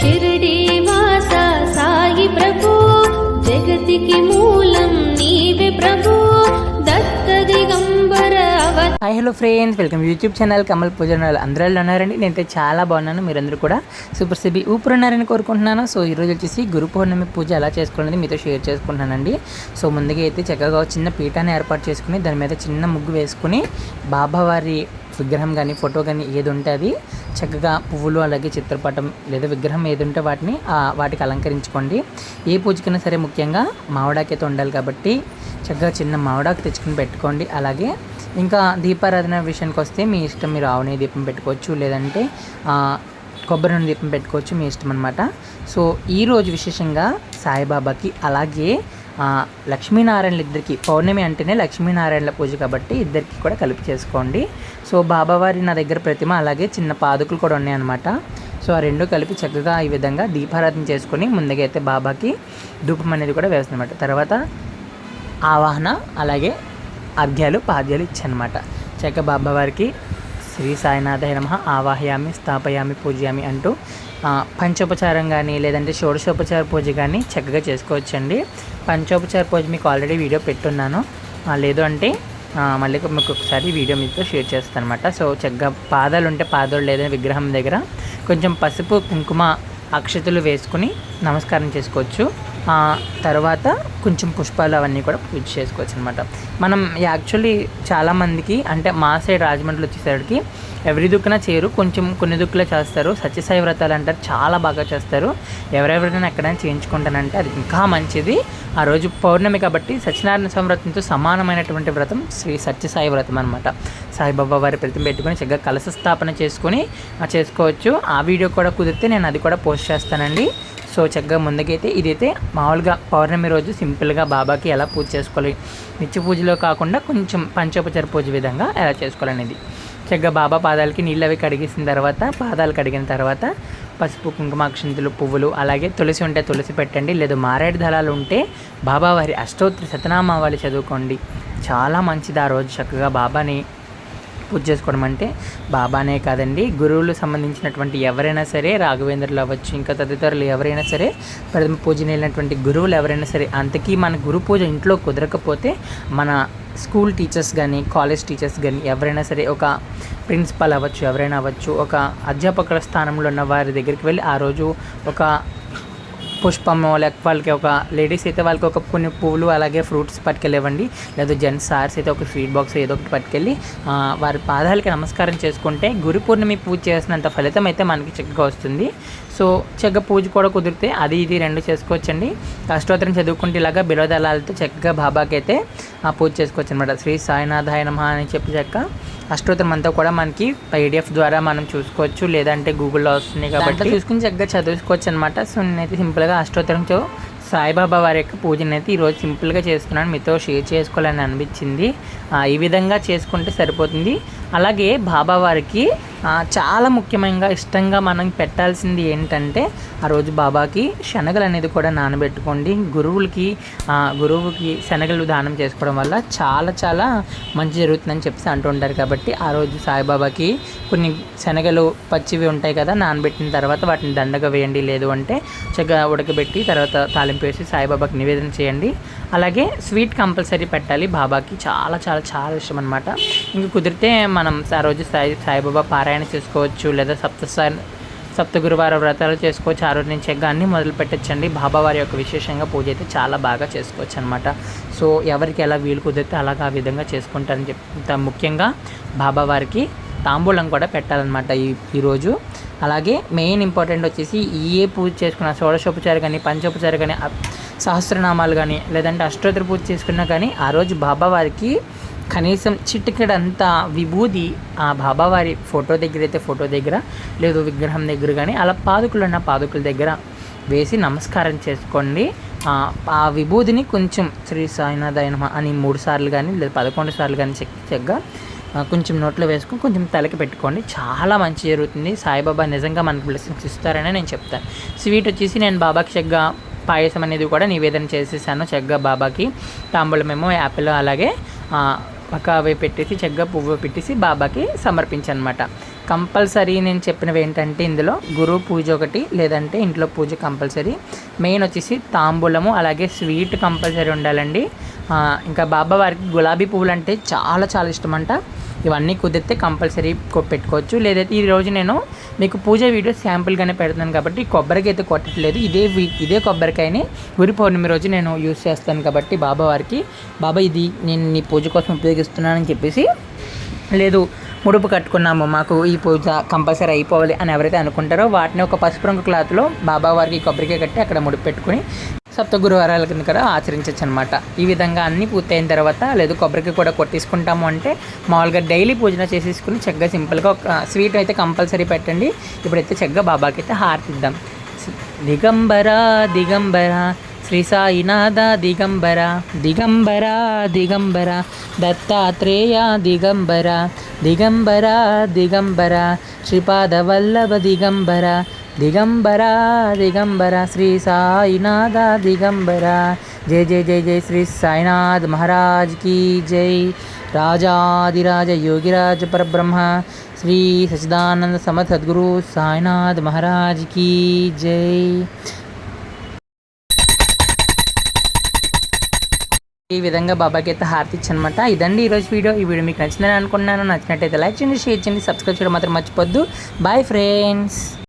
షిరిడి వాస సాయి ప్రభు జగతికి మూలం నీవే ప్రభు Datta Digambara hi hello friends welcome YouTube channel Kamal Pooja అందరూ ఉన్నారండి? నేనైతే చాలా బాగున్నాను. మీరందరూ కూడా సూపర్ సిబి ఊపిరి ఉన్నారని కోరుకుంటున్నాను. సో ఈరోజు వచ్చేసి గురు పౌర్ణమి పూజ ఎలా చేసుకోవాలని మీతో షేర్ చేసుకుంటున్నానండి. సో ముందుగా అయితే చక్కగా చిన్న పీఠాన్ని ఏర్పాటు చేసుకుని దాని మీద చిన్న ముగ్గు వేసుకుని బాబావారి విగ్రహం కానీ ఫోటో కానీ ఏది ఉంటే అది చక్కగా పువ్వులు అలాగే చిత్రపటం లేదా విగ్రహం ఏది ఉంటే వాటిని వాటికి అలంకరించుకోండి. ఏ పూజకైనా సరే ముఖ్యంగా మామిడాకి అయితే ఉండాలి కాబట్టి చక్కగా చిన్న మామిడాకు తెచ్చుకుని పెట్టుకోండి. అలాగే ఇంకా దీపారాధన విషయానికి వస్తే మీ ఇష్టం మీరు ఆవునే దీపం పెట్టుకోవచ్చు లేదంటే కొబ్బరి నుండి దీపం పెట్టుకోవచ్చు మీ ఇష్టం అనమాట సో ఈరోజు విశేషంగా సాయిబాబాకి అలాగే లక్ష్మీనారాయణలు ఇద్దరికి పౌర్ణమి అంటేనే లక్ష్మీనారాయణల పూజ కాబట్టి ఇద్దరికి కూడా కలిపి చేసుకోండి. సో బాబావారి నా దగ్గర ప్రతిమ అలాగే చిన్న పాదుకులు కూడా ఉన్నాయన్నమాట. సో ఆ రెండు కలిపి చక్కగా ఈ విధంగా దీపారాధన చేసుకొని ముందుగా అయితే బాబాకి ధూపం అనేది కూడా వేస్తుంది అనమాట తర్వాత ఆవాహన అలాగే అర్ఘ్యాలు పాద్యాలు ఇచ్చనమాట చక్క బాబావారికి శ్రీ సాయినాథ నమ. ఆవాహయామి స్థాపయామి పూజయామి అంటూ పంచోపచారం కానీ లేదంటే షోడశోపచార పూజ కానీ చక్కగా చేసుకోవచ్చండి. పంచోపచార పూజ మీకు ఆల్రెడీ వీడియో పెట్టున్నాను. లేదు అంటే మళ్ళీ మీకు ఒకసారి వీడియో మీతో షేర్ చేస్తాను అనమాట సో చక్కగా పాదాలు ఉంటే పాదాలు లేదని విగ్రహం దగ్గర కొంచెం పసుపు కుంకుమ అక్షతలు వేసుకుని నమస్కారం చేసుకోవచ్చు. తర్వాత కొంచెం పుష్పాలు అవన్నీ కూడా పూజ చేసుకోవచ్చు అనమాట మనం యాక్చువల్లీ చాలామందికి అంటే మా సైడ్ రాజమండ్రిలో వచ్చేసరికి ఎవరి దుక్కున చేయరు కొంచెం కొన్ని దుక్కులే చేస్తారు. సత్యసాయి వ్రతాలు అంటారు చాలా బాగా చేస్తారు. ఎవరెవరైనా ఎక్కడైనా చేయించుకుంటానంటే అది ఇంకా మంచిది. ఆ రోజు పౌర్ణమి కాబట్టి సత్యనారాయణ స్వామి వ్రతంతో సమానమైనటువంటి వ్రతం శ్రీ సత్యసాయి వ్రతం అనమాట సాయిబాబా వారి ప్రతిమ పెట్టుకొని చక్కగా కలశ స్థాపన చేసుకొని చేసుకోవచ్చు. ఆ వీడియో కూడా కుదిరితే నేను అది కూడా పోస్ట్ చేస్తానండి. సో చక్కగా ముందుకైతే ఇదైతే మామూలుగా పౌర్ణమి రోజు సింపుల్గా బాబాకి ఎలా పూజ చేసుకోవాలి? నిత్య పూజలో కాకుండా కొంచెం పంచోపచార పూజ విధంగా ఎలా చేసుకోవాలనేది. చక్కగా బాబా పాదాలకి నీళ్ళు అవి కడిగేసిన తర్వాత పాదాలు కడిగిన తర్వాత పసుపు కుంకుమ అక్షంతులు పువ్వులు అలాగే తులసి ఉంటే తులసి పెట్టండి లేదు మారేడు దళాలు ఉంటే బాబా వారి అష్టోత్తర వాళ్ళు చదువుకోండి. చాలా మంచిది ఆ రోజు చక్కగా బాబాని పూజ చేసుకోవడం అంటే బాబానే కాదండి. గురువులు సంబంధించినటువంటి ఎవరైనా సరే రాఘవేంద్రులు అవ్వచ్చు ఇంకా తదితరులు ఎవరైనా సరే ప్రథమ పూజనైనటువంటి గురువులు ఎవరైనా సరే అంతకీ మన గురు పూజ ఇంట్లో కుదరకపోతే మన స్కూల్ టీచర్స్ కానీ కాలేజ్ టీచర్స్ కానీ ఎవరైనా సరే ఒక ప్రిన్సిపల్ అవ్వచ్చు ఎవరైనా అవ్వచ్చు ఒక అధ్యాపకుల స్థానంలో ఉన్న వారి దగ్గరికి వెళ్ళి ఆ రోజు ఒక పుష్పము లేక వాళ్ళకి ఒక లేడీస్ అయితే వాళ్ళకి ఒక కొన్ని పువ్వులు అలాగే ఫ్రూట్స్ పట్టుకెళ్ళివ్వండి లేదా జెంట్స్ సార్స్ అయితే ఒక స్వీట్ బాక్స్ ఏదో ఒకటి పట్టుకెళ్ళి వారి పాదాలకి నమస్కారం చేసుకుంటే గురు పూర్ణమి పూజ చేసినంత ఫలితం అయితే మనకి చక్కగా వస్తుంది. సో చక్కగా పూజ కూడా కుదిరితే అది ఇది రెండు చేసుకోవచ్చండి. అష్టోత్తరం చదువుకుంటే ఇలాగా బిలోదళాలతో చక్కగా బాబాకి అయితే ఆ పూజ చేసుకోవచ్చు అనమాట శ్రీ సాయినాథాయ నమ అని చెప్పి చక్క అష్టోత్తరం అంతా కూడా మనకి పీడిఎఫ్ ద్వారా మనం చూసుకోవచ్చు. లేదంటే గూగుల్లో వస్తుంది కాబట్టి చూసుకుని చక్కగా చదువుకోవచ్చు అనమాట సో నేనైతే సింపుల్గా అష్టోత్తరంతో సాయిబాబా వారి యొక్క పూజను అయితే ఈరోజు సింపుల్గా చేస్తున్నాను మీతో షేర్ చేసుకోవాలని అనిపించింది. ఆ, ఈ విధంగా చేసుకుంటే సరిపోతుంది. అలాగే బాబా వారికి చాలా ముఖ్యంగా ఇష్టంగా మనం పెట్టాల్సింది ఏంటంటే ఆ రోజు బాబాకి శనగలు అనేది కూడా నానబెట్టుకోండి. గురువులకి గురువుకి శనగలు దానం చేసుకోవడం వల్ల చాలా చాలా మంచి జరుగుతుందని చెప్పి అంటుంటారు. కాబట్టి ఆ రోజు సాయిబాబాకి కొన్ని శనగలు పచ్చివి ఉంటాయి కదా నానబెట్టిన తర్వాత వాటిని దండగా వేయండి. లేదు అంటే చక్కగా ఉడకబెట్టి తర్వాత తాలింపు వేసి సాయిబాబాకి నివేదన చేయండి. అలాగే స్వీట్ కంపల్సరీ పెట్టాలి. బాబాకి చాలా చాలా చాలా ఇష్టం అనమాట ఇంక కుదిరితే మనం ఆ రోజు సాయి సాయిబాబా పారాయణ చేసుకోవచ్చు లేదా సప్త సప్త గురువార వ్రతాలు చేసుకోవచ్చు ఆ రోజు నుంచి చక్కగా అన్నీ మొదలు పెట్టచ్చండి. బాబావారి యొక్క విశేషంగా పూజ అయితే చాలా బాగా చేసుకోవచ్చు అనమాట సో ఎవరికి ఎలా వీలు కుదిరితే అలాగా ఆ విధంగా చేసుకుంటారని చెప్తా. ముఖ్యంగా బాబావారికి తాంబూలం కూడా పెట్టాలన్నమాట ఈ ఈరోజు అలాగే మెయిన్ ఇంపార్టెంట్ వచ్చేసి ఏ పూజ చేసుకున్న షోడశోపచార కానీ పంచోపచార కానీ సహస్రనామాలు కానీ లేదంటే అష్టోత్తర పూజ చేసుకున్నా కానీ ఆ రోజు బాబావారికి కనీసం చిటికెడంత విభూది ఆ బాబావారి ఫోటో దగ్గర అయితే ఫోటో దగ్గర లేదు విగ్రహం దగ్గర కానీ అలా పాదుకులు ఉన్న పాదుకుల దగ్గర వేసి నమస్కారం చేసుకోండి. ఆ, విభూదిని కొంచెం శ్రీ సాయినాథాయన అని మూడు సార్లు కానీ లేదా పదకొండు సార్లు కానీ చెక్ చెక్గా కొంచెం నోట్లో వేసుకొని కొంచెం తలకి పెట్టుకోండి. చాలా మంచి జరుగుతుంది. సాయిబాబా నిజంగా మనకు బ్లెస్సింగ్స్ ఇస్తారని నేను చెప్తాను. స్వీట్ వచ్చేసి నేను బాబాకి చెక్గా పాయసం అనేది కూడా నివేదన చేసేసాను చక్కగా బాబాకి. తాంబూలమేమో యాపిల్ అలాగే ఒక అవి పెట్టేసి చక్కగా పువ్వు పెట్టేసి బాబాకి సమర్పించనమాట. కంపల్సరీ నేను చెప్పినవి ఏంటంటే ఇందులో గురు పూజ ఒకటి లేదంటే ఇంట్లో పూజ కంపల్సరీ. మెయిన్ వచ్చేసి తాంబూలము అలాగే స్వీట్ కంపల్సరీ ఉండాలండి. ఇంకా బాబా వారికి గులాబీ పువ్వులు అంటే చాలా చాలా ఇష్టం అంట ఇవన్నీ కుదిరితే కంపల్సరీ పెట్టుకోవచ్చు. లేదైతే ఈ రోజు నేను మీకు పూజ వీడియో శాంపుల్గానే పెడుతున్నాను కాబట్టి కొబ్బరికి అయితే కొట్టట్లేదు. ఇదే వీ- ఇదే కొబ్బరికాయని గురి పౌర్ణమి రోజు నేను యూస్ చేస్తాను కాబట్టి బాబా వారికి బాబా ఇది నేను నీ పూజ కోసం ఉపయోగిస్తున్నానని చెప్పేసి లేదు ముడుపు కట్టుకున్నాము. మాకు ఈ పూజ కంపల్సరీ అయిపోవాలి అని ఎవరైతే అనుకుంటారో వాటిని ఒక పసుపు రంగు క్లాత్లో బాబా వారికి కొబ్బరికాయ కట్టి అక్కడ ముడుపు పెట్టుకుని సప్త గురువారాల కింద కూడా ఆచరించవచ్చు అనమాట ఈ విధంగా అన్నీ పూర్తయిన తర్వాత లేదు కొబ్బరికి కూడా కొట్టేసుకుంటాము అంటే మామూలుగా డైలీ పూజన చేసేసుకుని చక్కగా సింపుల్గా ఒక స్వీట్ అయితే కంపల్సరీ పెట్టండి. ఇప్పుడైతే చక్కగా బాబాకి అయితే హారతిద్దాం. దిగంబర దిగంబర శ్రీ సాయినాథ దిగంబర దిగంబర దిగంబర దత్తాత్రేయ దిగంబర దిగంబర దిగంబర శ్రీపాద వల్లభ దిగంబర దిగంబర దిగంబర శ్రీ సాయినాథ దిగంబర జై జై జై జై శ్రీ సాయినాథ్ మహారాజ్ కీ జై రాజాదిరాజ యోగిరాజ పరబ్రహ్మ శ్రీ సచిదానంద సమర్థ సద్గురు సాయినాథ్ మహారాజ్ కీ జై ఈ విధంగా బాబాకి అయితే హారతి ఇచ్చనమాట. ఇదండి ఈరోజు వీడియో. ఈ వీడియో మీకు నచ్చిందని అనుకున్నాను నచ్చినట్టయితే లైక్ చేయండి షేర్ చేయండి సబ్స్క్రైబ్ చేయడం మాత్రం మర్చిపోద్దు. Bye friends